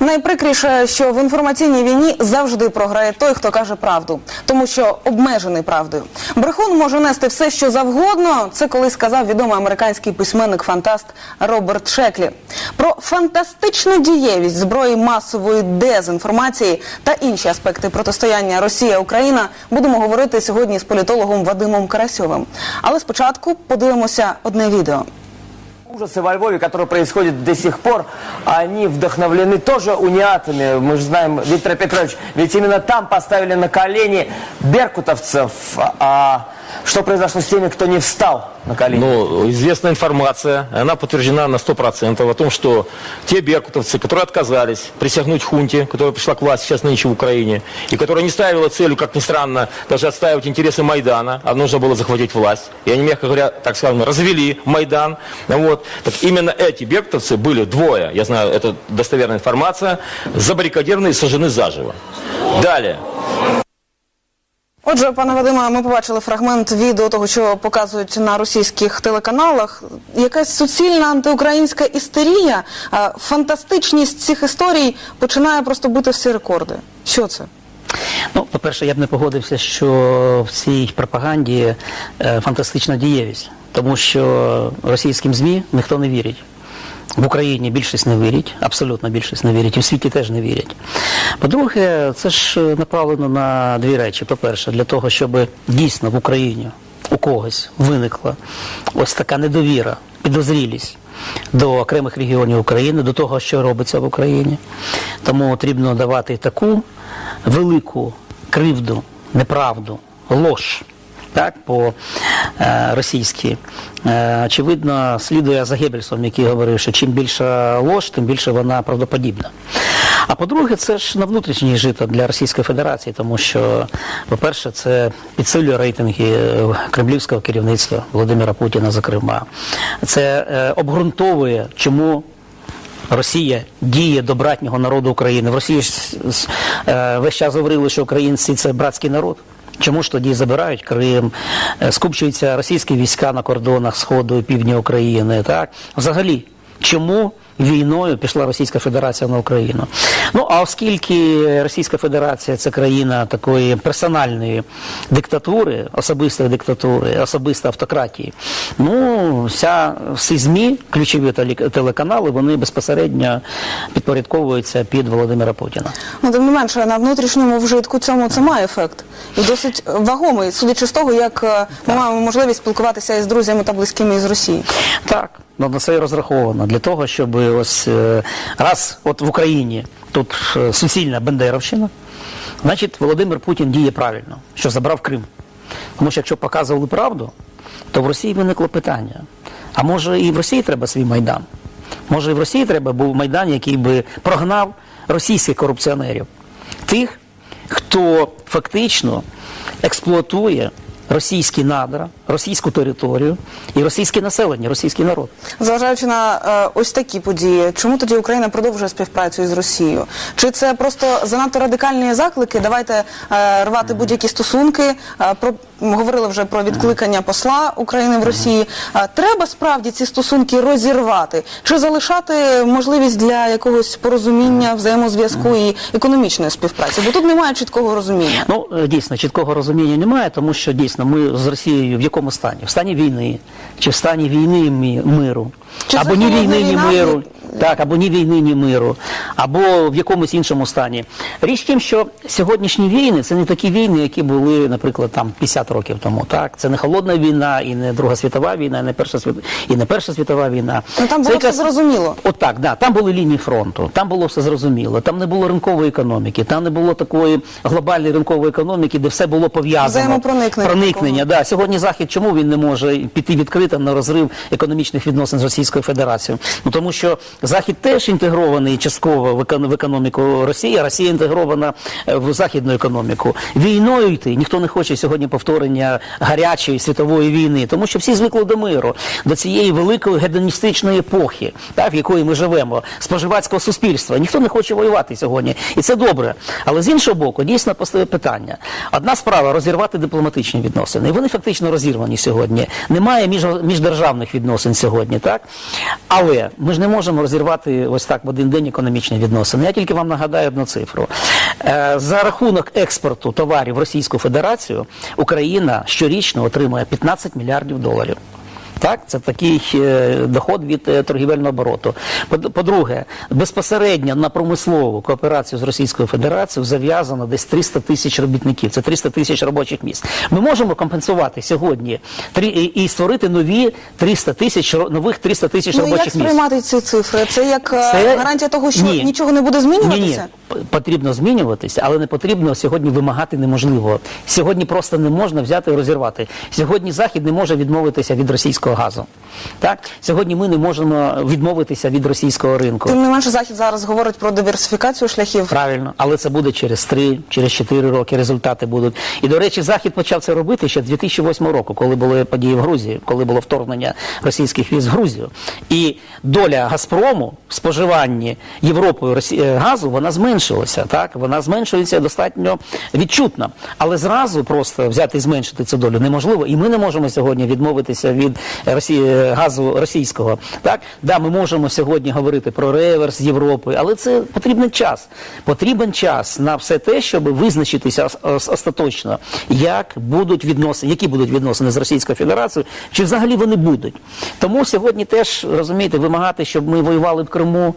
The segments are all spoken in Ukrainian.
Найприкріше, що в інформаційній війні завжди програє той, хто каже правду, тому що обмежений правдою. Брехун може нести все, що завгодно. Це колись сказав відомий американський письменник-фантаст Роберт Шеклі. Про фантастичну дієвість зброї масової дезінформації та інші аспекти протистояння Росія-Україна будемо говорити сьогодні з політологом Вадимом Карасьовим. Але спочатку подивимося одне відео. Ужасы во Львове, которые происходят до сих пор, они вдохновлены тоже униатами. Мы же знаем, Виктор Петрович, ведь именно там поставили на колени беркутовцев. А что произошло с теми, кто не встал на колени? Ну, известная информация, она подтверждена на 100% о том, что те беркутовцы, которые отказались присягнуть хунте, которая пришла к власти сейчас нынче в Украине, и которая не ставила целью, как ни странно, даже отстаивать интересы Майдана, а нужно было захватить власть, и они, мягко говоря, так скажем, развели Майдан, вот, так именно эти беркутовцы были двое, я знаю, это достоверная информация, забаррикадированы и сожжены заживо. Далее. Отже, пане Вадиме, ми побачили фрагмент відео того, що показують на російських телеканалах. Якась суцільна антиукраїнська істерія, фантастичність цих історій починає просто бити всі рекорди. Що це? Ну, по-перше, я б не погодився, що в цій пропаганді е, фантастична дієвість, тому що російським ЗМІ ніхто не вірить. В Україні більшість не вірить, абсолютно більшість не вірить, і в світі теж не вірять. По-друге, це ж е, направлено на дві речі. По-перше, для того, щоб дійсно в Україні у когось виникла ось така недовіра, підозрілість до окремих регіонів України, до того, що робиться в Україні. Тому потрібно давати таку велику кривду, неправду, лож. Так, по е, російськи. Е, очевидно, слідує за Геббельсом, який говорив, що чим більша лож, тим більше вона правдоподібна. А по-друге, це ж на внутрішній жито для Російської Федерації, тому що, по-перше, це підсилює рейтинги е, кремлівського керівництва Володимира Путіна, зокрема. Це е, обґрунтовує, чому Росія діє до братнього народу України. В Росії ж е, весь час говорили, що українці це братський народ. Чому ж тоді забирають Крим, е, скупчуються російські війська на кордонах Сходу і півдня України? Так? Взагалі, чому війною пішла Російська Федерація на Україну? Ну, а оскільки Російська Федерація це країна такої персональної диктатури, особистої диктатури, особистої автократії, ну, вся, всі ЗМІ, ключові теле- телеканали, вони безпосередньо підпорядковуються під Володимира Путіна. Ну, тим не менше, на внутрішньому вжитку цьому це має ефект. І досить вагомий, судячи з того, як е, ми маємо можливість спілкуватися із друзями та близькими із Росії. Так, ну, на це і розраховано для того, щоб ось е, раз от в Україні тут е, суцільна Бендеровщина, значить Володимир Путін діє правильно, що забрав Крим. Тому що якщо показували правду, то в Росії виникло питання. А може і в Росії треба свій майдан? Може і в Росії треба був майдан, який би прогнав російських корупціонерів, тих, хто фактично експлуатує російські надра, російську територію і російське населення, російський народ. Зважаючи на е, ось такі події, чому тоді Україна продовжує співпрацю із Росією? Чи це просто занадто радикальні заклики? Давайте е, рвати будь-які стосунки. Е, про говорили вже про відкликання посла України в Росії. Е, треба справді ці стосунки розірвати чи залишати можливість для якогось порозуміння, взаємозв'язку і економічної співпраці? Бо тут немає чіткого розуміння. Ну, е, дійсно, чіткого розуміння немає, тому що дійсно ми з Росією в якому стані? В стані війни, чи в стані війни і миру, Чи або ні війни, ні миру. Так, або ні війни, ні миру, або в якомусь іншому стані. Річ в тім, що сьогоднішні війни це не такі війни, які були, наприклад, там 50 років тому. Так, це не холодна війна, і не Друга світова війна, і не Перша світ... і не Перша світова війна. Ну, там Це було все зрозуміло. От так, да, там були лінії фронту, там було все зрозуміло, там не було ринкової економіки, там не було такої глобальної ринкової економіки, де все було пов'язано. Проникнення, да. Сьогодні Захід чому він не може піти відкрито на розрив економічних відносин з Російською Федерацією? Ну тому що Захід теж інтегрований частково в економіку Росії, а Росія інтегрована е, в західну економіку. Війною йти ніхто не хоче сьогодні повторення гарячої світової війни, тому що всі звикли до миру, до цієї великої гедоністичної епохи, так, в якої ми живемо, споживацького суспільства. Ніхто не хоче воювати сьогодні, і це добре. Але з іншого боку, дійсно постає питання. Одна справа розірвати дипломатичні відносини, і вони фактично розірвані сьогодні. Немає між, міждержавних відносин сьогодні, так? Але ми ж не можемо розірвати розірвати ось так в один день економічні відносини. Я тільки вам нагадаю одну цифру. Е, За рахунок експорту товарів в Російську Федерацію Україна щорічно отримує 15 мільярдів доларів. Так, це такий е, доход від е, торгівельного обороту. По- По-друге, безпосередньо на промислову кооперацію з Російською Федерацією зав'язано десь 300 тисяч робітників. Це 300 тисяч робочих місць. Ми можемо компенсувати сьогодні і створити нові 300 тисяч нових 300 тисяч Ну як робочих місць. сприймати ці цифри? Це як е, Це- гарантія того, що Ні. нічого не буде змінюватися? ні, П- потрібно змінюватися, але не потрібно сьогодні вимагати неможливого. Сьогодні просто не можна взяти і розірвати. Сьогодні Захід не може відмовитися від російського газу. Так? Сьогодні ми не можемо відмовитися від російського ринку. Тим не менше, захід зараз говорить про диверсифікацію шляхів. Правильно, але це буде через 3, через 4 роки результати будуть. І, до речі, Захід почав це робити ще з 2008 року, коли були події в Грузії, коли було вторгнення російських військ в Грузію. І доля Газпрому в споживанні Європою е, газу, вона зменшилася. Так? Вона зменшується достатньо відчутно. Але зразу просто взяти і зменшити цю долю неможливо. І ми не можемо сьогодні відмовитися від Росії, е, газу російського. Так? Да, ми можемо сьогодні говорити про реверс з Європою, але це потрібен час. Потрібен час на все те, щоб визначитися ос- ос- остаточно, як будуть відносини, які будуть відносини з Російською Федерацією, чи взагалі вони будуть. Тому сьогодні теж розумієте, вимагати, щоб ми воювали в Криму.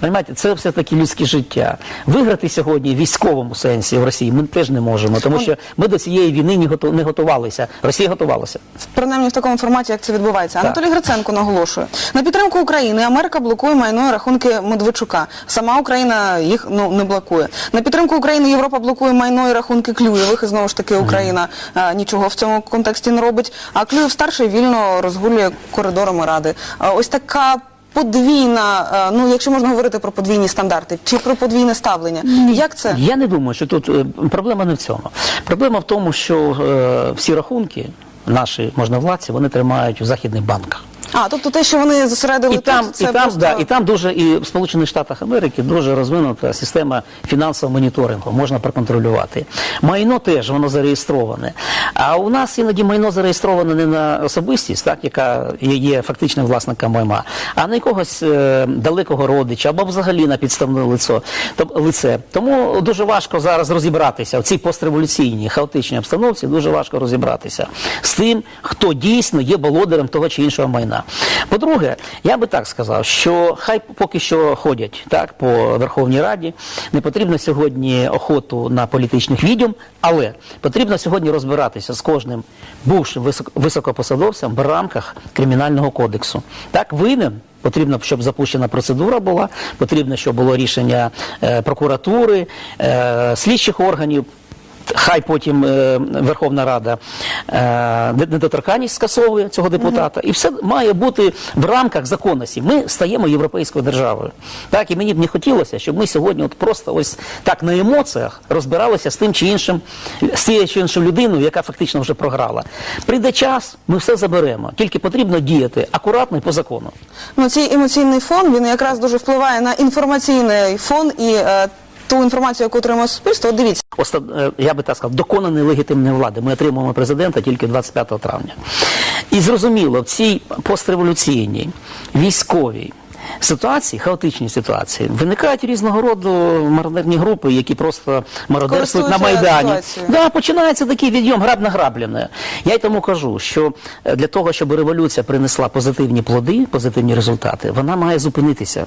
Понимаєте, це все таки людське життя. Виграти сьогодні в військовому сенсі в Росії ми теж не можемо, тому що ми до цієї війни не не готувалися. Росія готувалася. Принаймні в такому форматі, як це відбувається. Анатолій Гриценко наголошує на підтримку України. Америка блокує майно рахунки Медведчука. Сама Україна їх ну не блокує. На підтримку України Європа блокує майно і рахунки Клюєвих. І знову ж таки Україна е, нічого в цьому контексті не робить. А Клюєв старший вільно розгулює коридорами ради. Е, ось така. Подвійна, е, ну якщо можна говорити про подвійні стандарти, чи про подвійне ставлення, як це? Я не думаю, що тут проблема не в цьому. Проблема в тому, що е, всі рахунки наші можновладці вони тримають у західних банках. А тобто те, що вони зосередили І там, тут, це і там, просто... да, і там дуже і в Сполучених Штатах Америки дуже розвинута система фінансового моніторингу, можна проконтролювати. Майно теж воно зареєстроване. А у нас іноді майно зареєстроване не на особистість, так, яка є- фактичним власником майна, а на якогось е, далекого родича або взагалі на підставне лицо, тоб- лице. Тому дуже важко зараз розібратися в цій постреволюційній хаотичній обстановці, дуже важко розібратися з тим, хто дійсно є володарем того чи іншого майна. По-друге, я би так сказав, що хай поки що ходять так по Верховній Раді, не потрібно сьогодні охоту на політичних відьом, але потрібно сьогодні розбиратися з кожним бувшим висок- високопосадовцем в рамках кримінального кодексу. Так, винен. Потрібно, щоб запущена процедура була, потрібно, щоб було рішення е, прокуратури, е, слідчих органів. Хай потім е, Верховна Рада е, недоторканність скасовує цього депутата, і все має бути в рамках законності. Ми стаємо європейською державою. Так, і мені б не хотілося, щоб ми сьогодні от просто ось так на емоціях розбиралися з тим чи іншим, з тією чи іншою людиною, яка фактично вже програла. Прийде час, ми все заберемо. Тільки потрібно діяти акуратно і по закону. Ну, цей емоційний фон він якраз дуже впливає на інформаційний фон і е, ту інформацію, яку отримує суспільство. От дивіться, Оста- е, я би так сказав, доконаний легітимної влади. Ми отримуємо президента тільки 25 травня. І зрозуміло, в цій постреволюційній, військовій ситуації, хаотичній ситуації, виникають різного роду мародерні групи, які просто мародерствують на Майдані. Да, починається такий відйом граб награблене. Я й тому кажу, що е, для того, щоб революція принесла позитивні плоди, позитивні результати, вона має зупинитися.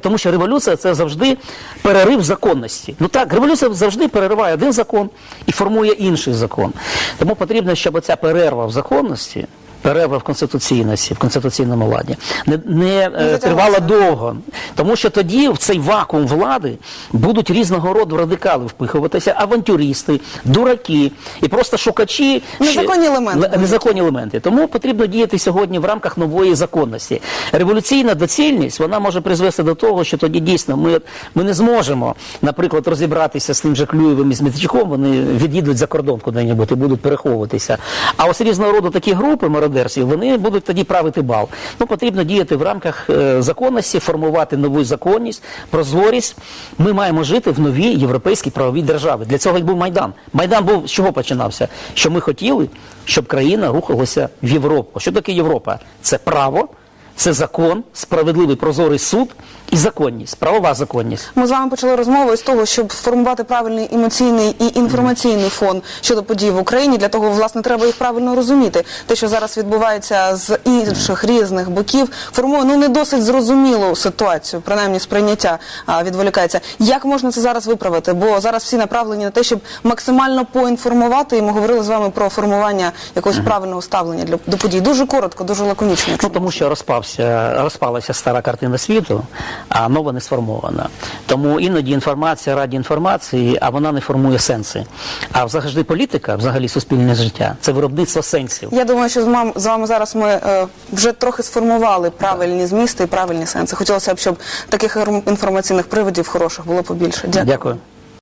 Тому що революція це завжди перерив законності. Ну так, революція завжди перериває один закон і формує інший закон. Тому потрібно, щоб оця перерва в законності. Перерва в конституційності, в конституційному ладі не, не е, затягувалася. тривала довго, тому що тоді в цей вакуум влади будуть різного роду радикали впихуватися, авантюристи, дураки і просто шукачі Незаконні елементи. Незаконні елементи. Тому потрібно діяти сьогодні в рамках нової законності. Революційна доцільність вона може призвести до того, що тоді дійсно ми, ми не зможемо, наприклад, розібратися з тим же Клюєвим і з Медведчуком, вони від'їдуть за кордон куди-небудь і будуть переховуватися. А ось різного роду такі групи мародерські, вони будуть тоді правити бал. Ну, потрібно діяти в рамках е, законності, формувати нову законність, прозорість. Ми маємо жити в новій європейській правовій державі. Для цього й був Майдан. Майдан був з чого починався? Що ми хотіли, щоб країна рухалася в Європу. Що таке Європа? Це право. Це закон, справедливий прозорий суд і законність, правова законність. Ми з вами почали розмову з того, щоб сформувати правильний емоційний і інформаційний фон щодо подій в Україні. Для того, власне, треба їх правильно розуміти. Те, що зараз відбувається з інших різних боків, формує ну не досить зрозумілу ситуацію, принаймні сприйняття а, відволікається. Як можна це зараз виправити? Бо зараз всі направлені на те, щоб максимально поінформувати. І ми говорили з вами про формування якогось правильного ставлення для до подій. Дуже коротко, дуже лаконічно. Ну тому що розпався, розпалася стара картина світу, а нова не сформована. Тому іноді інформація раді інформації, а вона не формує сенси. А взагалі політика, взагалі суспільне життя, це виробництво сенсів. Я думаю, що з, мам, з вами зараз ми е, вже трохи сформували правильні змісти і правильні сенси. Хотілося б, щоб таких інформаційних приводів хороших було побільше. Дякую. Дякую.